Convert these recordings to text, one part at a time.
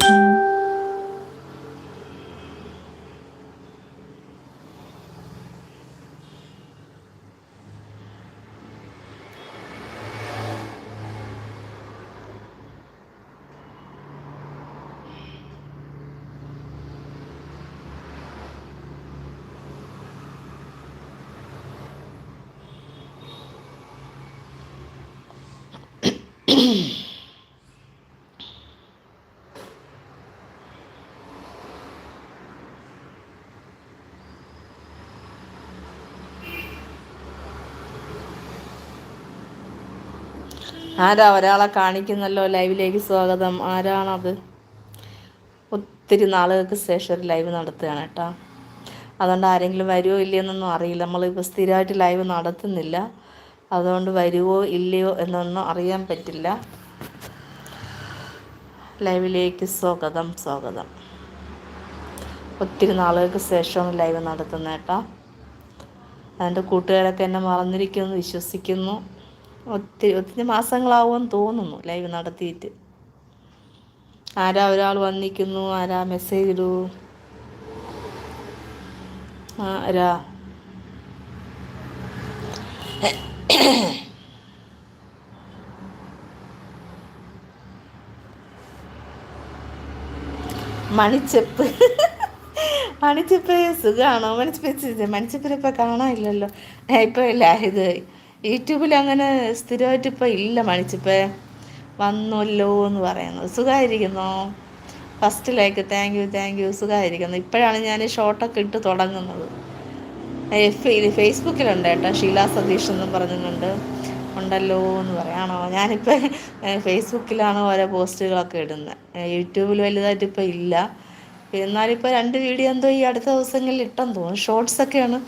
Mm-hmm. ആരാ ഒരാളെ കാണിക്കുന്നല്ലോ ലൈവിലേക്ക് സ്വാഗതം. ആരാണത്? ഒത്തിരി നാളുകൾക്ക് ശേഷം ലൈവ് നടത്തുകയാണ് കേട്ടോ. അതുകൊണ്ട് ആരെങ്കിലും വരുമോ ഇല്ലയോ എന്നൊന്നും അറിയില്ല നമ്മളിപ്പോൾ സ്ഥിരമായിട്ട് ലൈവ് നടത്തുന്നില്ല. അതുകൊണ്ട് വരുമോ ഇല്ലയോ എന്നൊന്നും അറിയാൻ പറ്റില്ല. ലൈവിലേക്ക് സ്വാഗതം സ്വാഗതം. ഒത്തിരി നാളുകൾക്ക് ശേഷം ലൈവ് നടത്തുന്ന കേട്ടോ. അതിന്റെ കൂട്ടുകാരൊക്കെ എന്നെ മറന്നിരിക്കുമെന്ന് വിശ്വസിക്കുന്നു. ഒത്തിരി ഒത്തിരി മാസങ്ങളാവുമെന്ന് തോന്നുന്നു ലൈവ് നടത്തിയിട്ട്. ആരാ ഒരാൾ വന്നിരിക്കുന്നു ആരാ മെസ്സേജ് ഇടൂ? ആരാ? മണിച്ചെപ്പ്. മണിച്ചെപ്പ് സുഖമാണോ മണിച്ചെപ്പ് മണിച്ചെപ്പിനിപ്പോൾ കാണാനില്ലല്ലോ. ഇപ്പോൾ ഇല്ല ഇത് യൂട്യൂബിൽ അങ്ങനെ സ്ഥിരമായിട്ട് ഇപ്പം ഇല്ല മണിച്ചിപ്പേ വന്നല്ലോ എന്ന് പറയുന്നത് സുഖമായിരിക്കുന്നു? First like thank you thank you സുഖമായിരിക്കുന്നു. ഇപ്പോഴാണ് ഞാൻ ഷോർട്ടൊക്കെ ഇട്ട് തുടങ്ങുന്നത്. എഫ് ഇത് ഫേസ്ബുക്കിലുണ്ട് കേട്ടോ. ഷീല സതീഷ് എന്നും പറഞ്ഞിട്ടുണ്ട്. ഉണ്ടല്ലോ എന്ന് പറയാണോ ഞാനിപ്പോൾ ഫേസ്ബുക്കിലാണ് ഓരോ പോസ്റ്റുകളൊക്കെ ഇടുന്നത് യൂട്യൂബിൽ വലുതായിട്ട് ഇപ്പോൾ ഇല്ല. എന്നാലിപ്പോൾ രണ്ട് വീഡിയോ എന്തോ ഈ അടുത്ത ദിവസങ്ങളിൽ ഇട്ടെന്ന് തോന്നുന്നു. ഷോർട്സൊക്കെയാണ്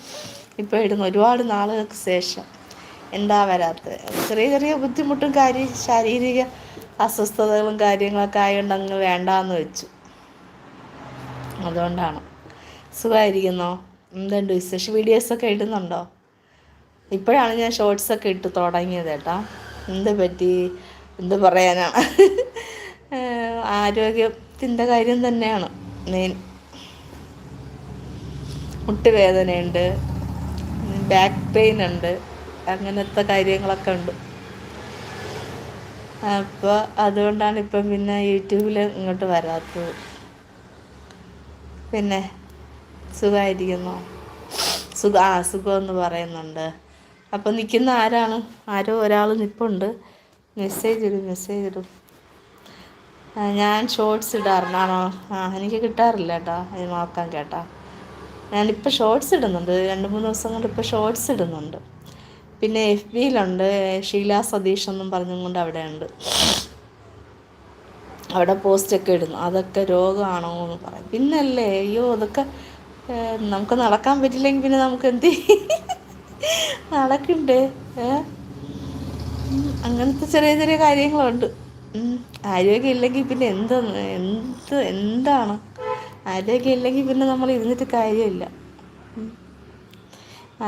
ഇപ്പോൾ ഇടുന്നത് ഒരുപാട് നാളുകൾക്ക് ശേഷം. എന്താ വരാത്തത്? ചെറിയ ചെറിയ ബുദ്ധിമുട്ടും കാര്യ ശാരീരിക അസ്വസ്ഥതകളും കാര്യങ്ങളൊക്കെ ആയതുകൊണ്ട് അങ്ങ് വേണ്ടാന്ന് വെച്ചു. അതുകൊണ്ടാണ്. സുഖമായിരിക്കുന്നോ എന്തുണ്ട് വിശേഷ? വീഡിയോസൊക്കെ ഇടുന്നുണ്ടോ? ഇപ്പോഴാണ് ഞാൻ ഷോർട്സൊക്കെ ഇട്ട് തുടങ്ങിയത് കേട്ടാ. എന്ത് പറ്റി? എന്ത് പറയാനാണ്? ആരോഗ്യത്തിന്റെ കാര്യം തന്നെയാണ് മെയിൻ. മുട്ടുവേദനയുണ്ട് ബാക്ക് പെയിൻ ഉണ്ട് അങ്ങനത്തെ കാര്യങ്ങളൊക്കെ ഉണ്ട്. അപ്പോൾ അതുകൊണ്ടാണ് ഇപ്പം പിന്നെ യൂട്യൂബിൽ ഇങ്ങോട്ട് വരാത്തത്. പിന്നെ സുഖമായിരിക്കുന്നു സുഖ ആ എന്ന് പറയുന്നുണ്ട്. അപ്പോൾ നിൽക്കുന്ന ആരാണ്? ആരോ ഒരാൾ നിൽപ്പുണ്ട് മെസ്സേജ് ഇടും മെസ്സേജ് ഇടും. ഞാൻ ഷോർട്സ് ഇടാറുണ്ടാണോ ആ എനിക്ക് കിട്ടാറില്ല കേട്ടോ. അത് നോക്കാം കേട്ടോ. ഞാനിപ്പോൾ ഷോർട്സ് ഇടുന്നുണ്ട്. രണ്ട് മൂന്ന് ദിവസം കൊണ്ട് ഇപ്പോൾ ഷോർട്സ് ഇടുന്നുണ്ട്. പിന്നെ എഫ് ബിയിലുണ്ട് ഷീല സതീഷ് എന്നും പറഞ്ഞുകൊണ്ട് അവിടെ ഉണ്ട് അവിടെ പോസ്റ്റൊക്കെ ഇടുന്നു. അതൊക്കെ രോഗമാണോ എന്ന് പറയും. പിന്നല്ലേ അയ്യോ അതൊക്കെ നമുക്ക് നടക്കാൻ പറ്റില്ലെങ്കിൽ പിന്നെ നമുക്ക് എന്ത് നടക്കണ്ടേ അങ്ങനത്തെ ചെറിയ ചെറിയ കാര്യങ്ങളുണ്ട്. ആരോഗ്യം ഇല്ലെങ്കിൽ പിന്നെ എന്ത് എന്ത് എന്താണ്? ആരോഗ്യം ഇല്ലെങ്കിൽ പിന്നെ നമ്മൾ ഇരുന്നിട്ട് കാര്യമില്ല.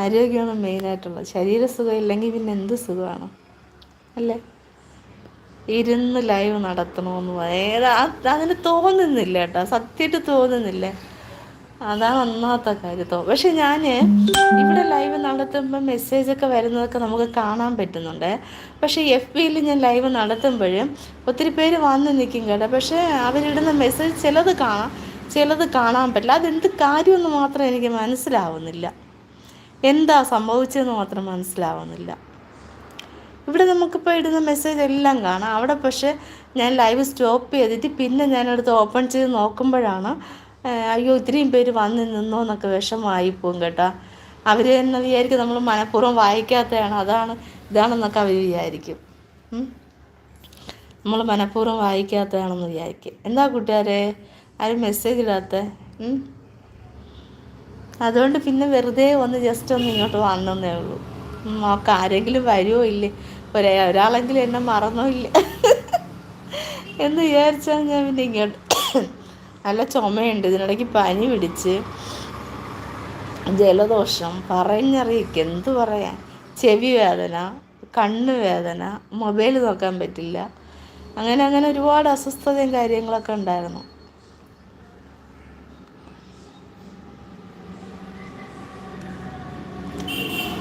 ആരോഗ്യമാണ് മെയിനായിട്ടുള്ളത് ശരീരസുഖം ഇല്ലെങ്കിൽ പിന്നെ എന്ത് സുഖമാണ്? അല്ലേ? ഇരുന്ന് ലൈവ് നടത്തണമെന്ന് ഏതാ അതിന് തോന്നുന്നില്ല കേട്ടോ. സത്യമായിട്ട് തോന്നുന്നില്ല. അതാണ് ഒന്നാമത്തെ കാര്യത്തോ പക്ഷെ ഞാൻ ഇവിടെ ലൈവ് നടത്തുമ്പോൾ മെസ്സേജൊക്കെ വരുന്നതൊക്കെ നമുക്ക് കാണാൻ പറ്റുന്നുണ്ട്. പക്ഷേ എഫ് ബിയിൽ ഞാൻ ലൈവ് നടത്തുമ്പോഴും ഒത്തിരി പേര് വന്ന് നിൽക്കും കേട്ടോ. പക്ഷേ അവരിടുന്ന മെസ്സേജ് ചിലത് കാണാം ചിലത് കാണാൻ പറ്റില്ല. അതെന്ത് കാര്യമെന്ന് മാത്രം എനിക്ക് മനസ്സിലാവുന്നില്ല. എന്താ സംഭവിച്ചതെന്ന് മാത്രം മനസ്സിലാവുന്നില്ല. ഇവിടെ നമുക്കിപ്പോൾ ഇടുന്ന മെസ്സേജ് എല്ലാം കാണാം. അവിടെ പക്ഷേ ഞാൻ ലൈവ് സ്റ്റോപ്പ് ചെയ്തിട്ട് പിന്നെ ഞാനടുത്ത് ഓപ്പൺ ചെയ്ത് നോക്കുമ്പോഴാണ് അയ്യോ ഇത്രയും പേര് വന്ന് നിന്നോ എന്നൊക്കെ പോകും കേട്ടോ. അവർ തന്നെ വിചാരിക്കും നമ്മൾ മനഃപൂർവം വായിക്കാത്തതാണ് അതാണ് ഇതാണെന്നൊക്കെ അവർ വിചാരിക്കും. നമ്മൾ മനഃപൂർവം വായിക്കാത്തതാണെന്ന് വിചാരിക്കും. എന്താ കൂട്ടുകാരെ? ആരും മെസ്സേജ് ഇടാത്ത? അതുകൊണ്ട് പിന്നെ വെറുതെ ഒന്ന് ജസ്റ്റ് ഒന്ന് ഇങ്ങോട്ട് വന്നേ ഉള്ളൂ. നോക്കാം ആരെങ്കിലും വരുമോ ഇല്ലേ? ഒരേ ഒരാളെങ്കിലും എന്നെ മറന്നോ ഇല്ല? എന്ന് വിചാരിച്ചാൽ ഞാൻ പിന്നെ ഇങ്ങോട്ട് നല്ല ചുമയുണ്ട്. ഇതിനിടയ്ക്ക് പനി പിടിച്ച് ജലദോഷം. പറഞ്ഞറിയിക്ക. എന്ത് പറയാൻ? ചെവി വേദന കണ്ണ് വേദന മൊബൈൽ നോക്കാൻ പറ്റില്ല. അങ്ങനെ അങ്ങനെ ഒരുപാട് അസ്വസ്ഥതയും കാര്യങ്ങളൊക്കെ ഉണ്ടായിരുന്നു.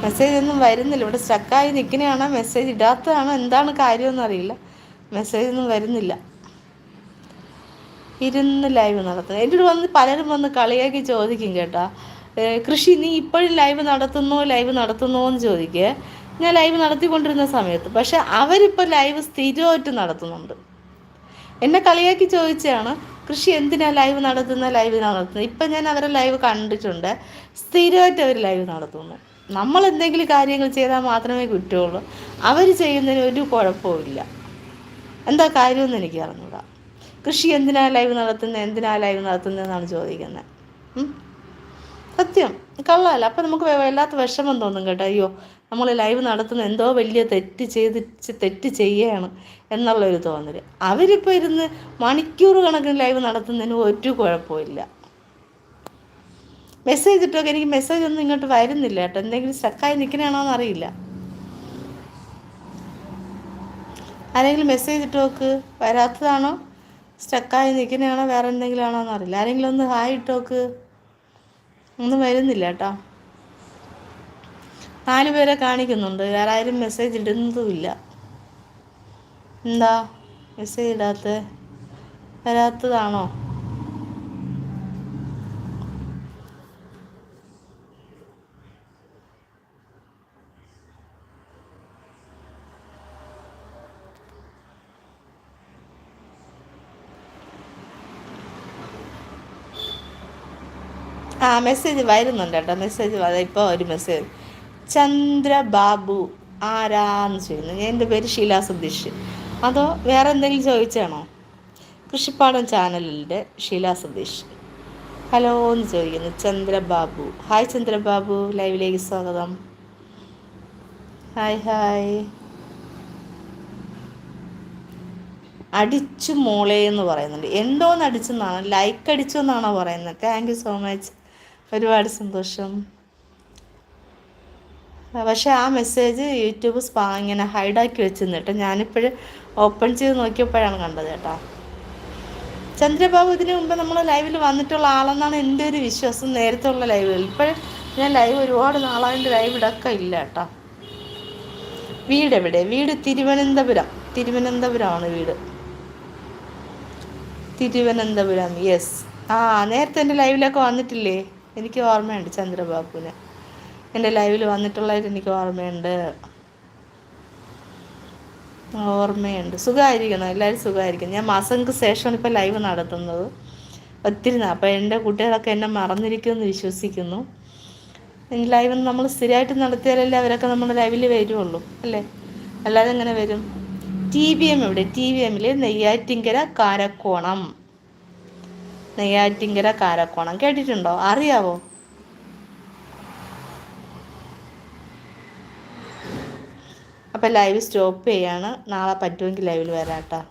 മെസ്സേജ് ഒന്നും വരുന്നില്ല. ഇവിടെ സ്റ്റക്കായി നിൽക്കുന്നതാണോ മെസ്സേജ് ഇടാത്തതാണോ? എന്താണ് കാര്യമെന്ന് അറിയില്ല. മെസ്സേജ് ഒന്നും വരുന്നില്ല. ഇരുന്ന് ലൈവ് നടത്തുന്നത് എന്റെ വന്ന് പലരും വന്ന് കളിയാക്കി ചോദിക്കും കേട്ടോ. കൃഷി നീ ഇപ്പോഴും ലൈവ് നടത്തുന്നോ? ലൈവ് നടത്തുന്നോ എന്ന് ചോദിക്കുക ഞാൻ ലൈവ് നടത്തിക്കൊണ്ടിരുന്ന സമയത്ത്. പക്ഷെ അവരിപ്പോൾ ലൈവ് സ്ഥിരമായിട്ട് നടത്തുന്നുണ്ട്. എന്നെ കളിയാക്കി ചോദിച്ചാണ് കൃഷി എന്തിനാണ് ലൈവ് നടത്തുന്ന? ലൈവ് നടത്തുന്നത് ഇപ്പം ഞാൻ അവരെ ലൈവ് കണ്ടിട്ടുണ്ട്. സ്ഥിരമായിട്ട് അവർ ലൈവ് നടത്തുന്നു. നമ്മൾ എന്തെങ്കിലും കാര്യങ്ങൾ ചെയ്താൽ മാത്രമേ കുറ്റമുള്ളൂ അവർ ചെയ്യുന്നതിന് ഒരു കുഴപ്പമില്ല എന്താ കാര്യമെന്ന് എനിക്ക് അറിഞ്ഞൂടാ. കൃഷി എന്തിനാ ലൈവ് നടത്തുന്നത് എന്തിനാ ലൈവ് നടത്തുന്നതെന്നാണ് ചോദിക്കുന്നത്. സത്യം. കള്ളമല്ല അപ്പം നമുക്ക് വല്ലാത്ത വിഷമം തോന്നും കേട്ടോ. അയ്യോ നമ്മൾ ലൈവ് നടത്തുന്ന എന്തോ വലിയ തെറ്റ് ചെയ്ത് തെറ്റ് ചെയ്യുകയാണ് എന്നുള്ളൊരു തോന്നൽ അവരിപ്പോൾ ഇരുന്ന് മണിക്കൂർ കണക്കിന് ലൈവ് നടത്തുന്നതിന് ഒരു കുഴപ്പമില്ല മെസ്സേജ് ഇട്ടൊക്കെ എനിക്ക് മെസ്സേജ് ഒന്നും ഇങ്ങോട്ട് വരുന്നില്ല കേട്ടോ. എന്തെങ്കിലും സ്റ്റക്കായി നിൽക്കണാണോന്ന് അറിയില്ല ആരെങ്കിലും മെസ്സേജ് ഇട്ട് നോക്ക്. വരാത്തതാണോ? സ്റ്റക്കായി നിൽക്കുന്നതാണോ വേറെ എന്തെങ്കിലും ആണോ എന്നറിയില്ല. ആരെങ്കിലും ഒന്ന് ഹായ് ഇട്ട് നോക്ക്. ഒന്നും വരുന്നില്ല കേട്ടോ. നാല് പേരെ കാണിക്കുന്നുണ്ട്. വേറെ ആരും മെസ്സേജ് ഇടുന്നതുമില്ല. എന്താ? മെസ്സേജ് ഇടാത്ത? വരാത്തതാണോ? ആ മെസ്സേജ് വരുന്നുണ്ട് കേട്ടോ. മെസ്സേജ് ഇപ്പോൾ ഒരു മെസ്സേജ് ചന്ദ്രബാബു ആരാന്ന് ചോദിക്കുന്നു. എന്റെ പേര് ഷീല സതീഷ്. അതോ വേറെ എന്തെങ്കിലും ചോദിച്ചാണോ? കൃഷിപ്പാടം ചാനലിന്റെ ഷീല സതീഷ്. ഹലോ എന്ന് ചോദിക്കുന്നു. ചന്ദ്രബാബു. ഹായ് ചന്ദ്രബാബു. ലൈവിലേക്ക് സ്വാഗതം. ഹായ് ഹായ് അടിച്ചു മോളെ എന്ന് പറയുന്നുണ്ട്. എന്തോന്ന് അടിച്ചെന്നാണ്? ലൈക്ക് അടിച്ചു എന്നാണോ പറയുന്നത്? താങ്ക് യു സോ മച്ച് ഒരുപാട് സന്തോഷം. പക്ഷേ ആ മെസ്സേജ് യൂട്യൂബ് സ്പാ ഇങ്ങനെ ഹൈഡാക്കി വെച്ചിരുന്നു കേട്ടോ. ഞാനിപ്പോഴും ഓപ്പൺ ചെയ്ത് നോക്കിയപ്പോഴാണ് കണ്ടത് കേട്ടോ. ചന്ദ്രബാബു ഇതിനു മുമ്പ് നമ്മൾ ലൈവിൽ വന്നിട്ടുള്ള ആളെന്നാണ് എന്റെ ഒരു വിശ്വാസം നേരത്തെ ഉള്ള ലൈവുകൾ ഇപ്പോഴും ഞാൻ ലൈവ് ഒരുപാട് നാളായിട്ട് ലൈവ് ഇടക്കം ഇല്ല കേട്ടോ. വീട് എവിടെ? വീട് തിരുവനന്തപുരം. തിരുവനന്തപുരമാണ് വീട്. തിരുവനന്തപുരം യെസ് ആ നേരത്തെ എന്റെ ലൈവിലൊക്കെ വന്നിട്ടില്ലേ? എനിക്ക് ഓർമ്മയുണ്ട് ചന്ദ്രബാബുവിനെ. എന്റെ ലൈവിൽ വന്നിട്ടുള്ളതായിട്ട് എനിക്ക് ഓർമ്മയുണ്ട്. ഓർമ്മയുണ്ട്. സുഖമായിരിക്കണം എല്ലാവരും സുഖമായിരിക്കണം ഞാൻ മാസങ്ങൾക്ക് ശേഷമാണ് ഇപ്പോൾ ലൈവ് നടത്തുന്നത്. ഒത്തിരി അപ്പോൾ എന്റെ കുട്ടികളൊക്കെ എന്നെ മറന്നിരിക്കുമെന്ന് വിശ്വസിക്കുന്നു. ലൈവ് നമ്മൾ സ്ഥിരമായിട്ട് നടത്തിയാലല്ലേ അവരൊക്കെ നമ്മുടെ ലൈവിൽ വരുള്ളൂ അല്ലേ? അല്ലാതെ എങ്ങനെ വരും? ടി വി എം എവിടെ? ടി വി എമ്മിൽ നെയ്യാറ്റിങ്കര കാരക്കോണം. നെയ്യാറ്റിങ്കര കാരക്കോണം കേട്ടിട്ടുണ്ടോ? അറിയാവോ? അപ്പോൾ ലൈവ് സ്റ്റോപ്പ് ചെയ്യാണ്. നാളെ പറ്റുമെങ്കിൽ ലൈവിൽ വരാം കേട്ടോ.